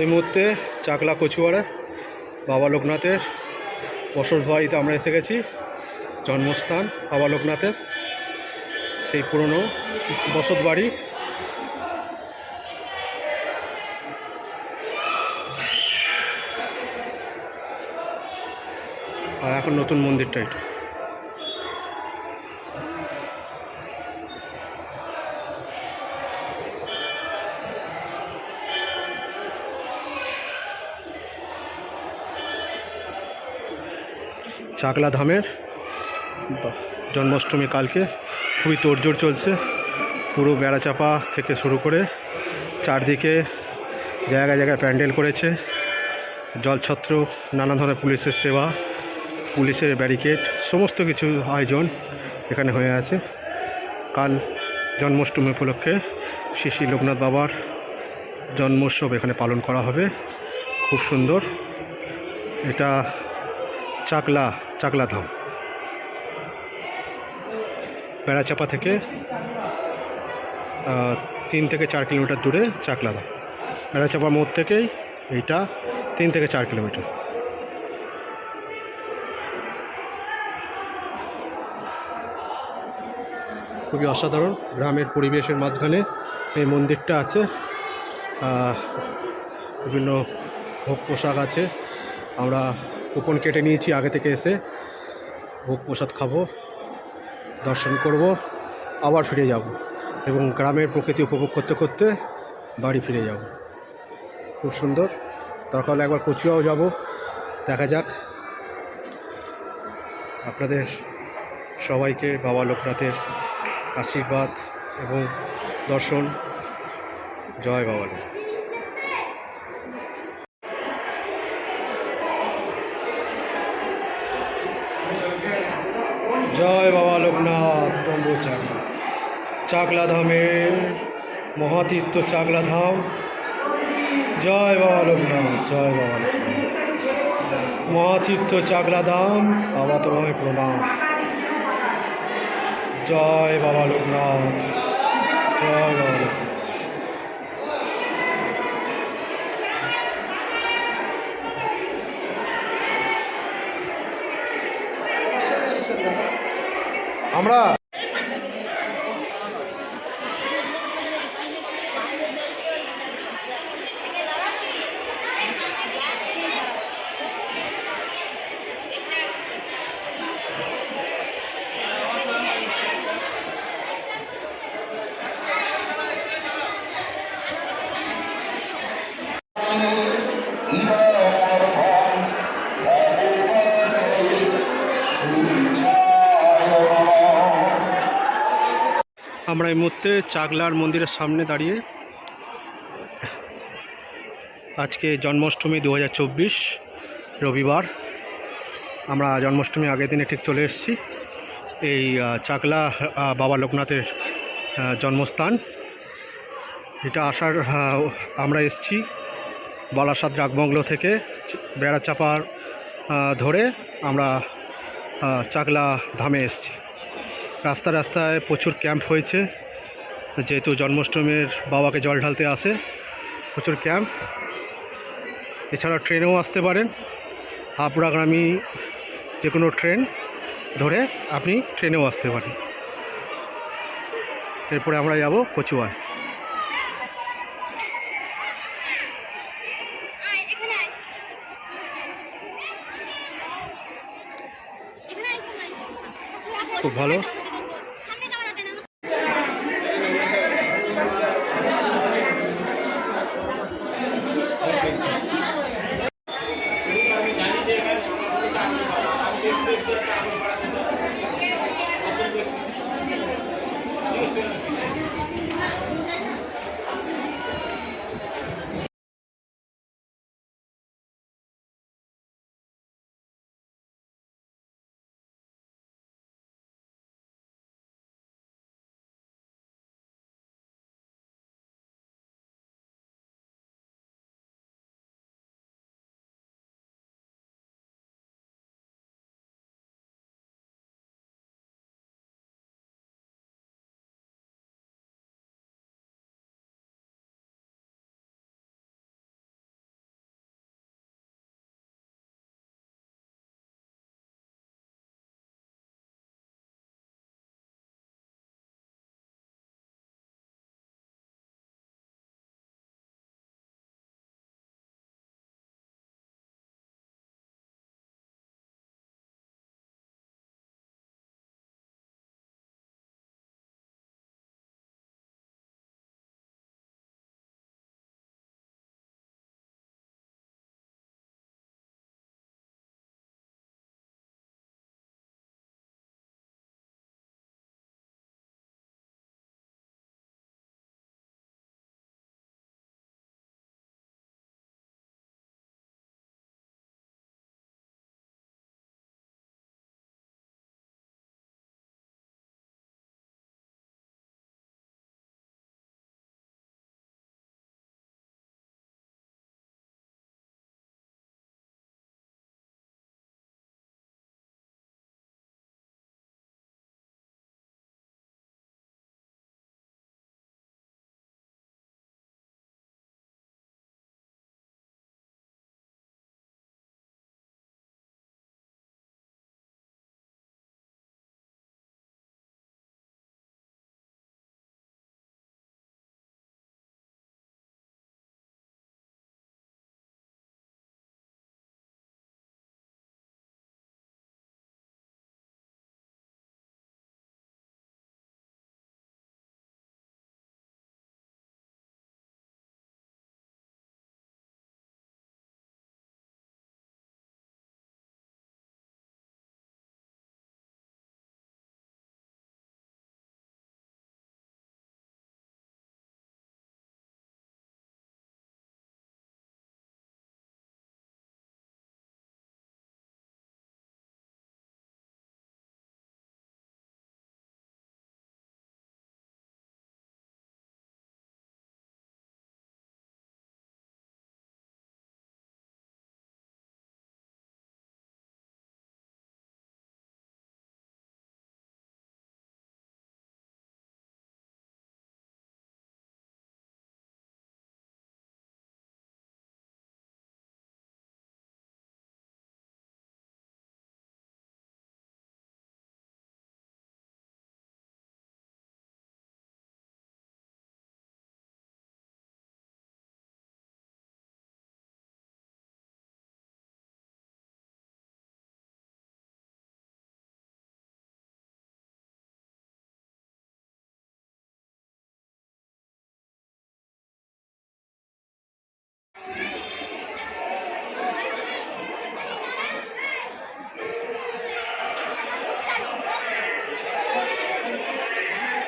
এই মুহূর্তে চাকলা কচুয়াড়া, বাবা লোকনাথের বসত বাড়িতে আমরা এসে গেছি, জন্মস্থান বাবা লোকনাথের, সেই পুরনো বসত বাড়ি। আর এখন নতুন মন্দিরটা এটা। চাকলা ধামের। জন্মাষ্টমী কালকে। খুবই তোড়জোড় চলছে। পুরো বেড়াচাপা থেকে শুরু করে চারদিকে জায়গায় জায়গায় প্যান্ডেল করেছে। জলছত্র, নানা ধরনের পুলিশের সেবা, পুলিশের ব্যারিকেড, সমস্ত কিছু আয়োজন এখানে হয়ে আছে। কাল জন্মাষ্টমী উপলক্ষে শ্রী শ্রী লোকনাথ বাবার জন্মোৎসব এখানে পালন করা হবে। খুব সুন্দর। এটা চাকলা চাকলা ধাম বেড়াচাপা থেকে তিন থেকে চার কিলোমিটার দূরে চাকলা ধাম বেড়াচাপা মোড় থেকেই এইটা তিন থেকে চার কিলোমিটার। খুবই অসাধারণ গ্রামের পরিবেশের মাঝখানে এই মন্দিরটা আছে। বিভিন্ন ভোগ পোশাক আছে। আমরা কুপন কেটে নিয়েছি আগে থেকে এসে। ভোগ প্রসাদ খাব, দর্শন করব, আবার ফিরে যাব এবং গ্রামের প্রকৃতি উপভোগ করতে করতে বাড়ি ফিরে যাব। খুব সুন্দর। দরকার হলে একবার কচুয়াও যাব। দেখা যাক। আপনাদের সবাইকে বাবা লোকনাথের আশীর্বাদ এবং দর্শন। জয় বাবা লোক। জয় বাবা লোকনাথ, ব্রহ্মচারী। চাকলা ধামের মহাতীর্থ চাকলা ধাম জয় বাবা লোকনাথ, জয় বাবা লোকনাথ। মহাতীর্থ চাকলা ধাম বাবা তোমায় প্রণাম। জয় বাবা লোকনাথ, জয় বাবা লোকনাথ। আমরা আমরা এই মুহূর্তে চাকলার মন্দিরের সামনে দাঁড়িয়ে আজকে জন্মাষ্টমী দু হাজার চব্বিশ, রবিবার। আমরা জন্মাষ্টমী আগের দিনে ঠিক চলে এসেছি। এই চাকলা বাবা লোকনাথের জন্মস্থান। এটা আসার আমরা এসছি বালাসাদ ডাকবাংলো থেকে বেড়াচাপার ধরে আমরা চাকলা ধামে এসেছি। রাস্তা রাস্তায় প্রচুর ক্যাম্প হয়েছে। যেহেতু জন্মাষ্টমীর বাবাকে জল ঢালতে আসে, প্রচুর ক্যাম্প। এছাড়া ট্রেনেও আসতে পারেন। হাবড়াগ্রামী যে কোনো ট্রেন ধরে আপনি ট্রেনেও আসতে পারেন। এরপরে আমরা যাব কচুয়ায়। খুব ভালো।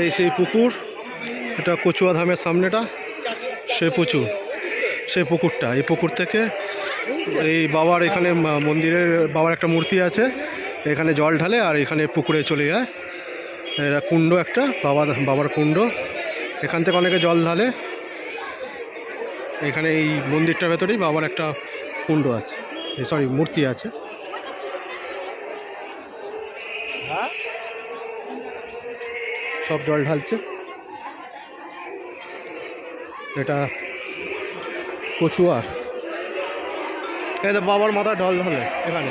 এই সেই পুকুর, এটা কচুয়া ধামের সামনেটা সে পুকুর সেই পুকুরটা। এই পুকুর থেকে এই বাবার এখানে মন্দিরের বাবার একটা মূর্তি আছে, এখানে জল ঢালে আর এখানে পুকুরে চলে যায়। এটা কুণ্ড একটা বাবা বাবার কুণ্ড। এখান থেকে অনেকে জল ঢালে। এখানে এই মন্দিরটার ভেতরেই বাবার একটা কুণ্ড আছে। সরি মূর্তি আছে। সব জল ঢালছে। এটা কচুয়ার এটা বাবার মাথা ঢল ঢালে এখানে।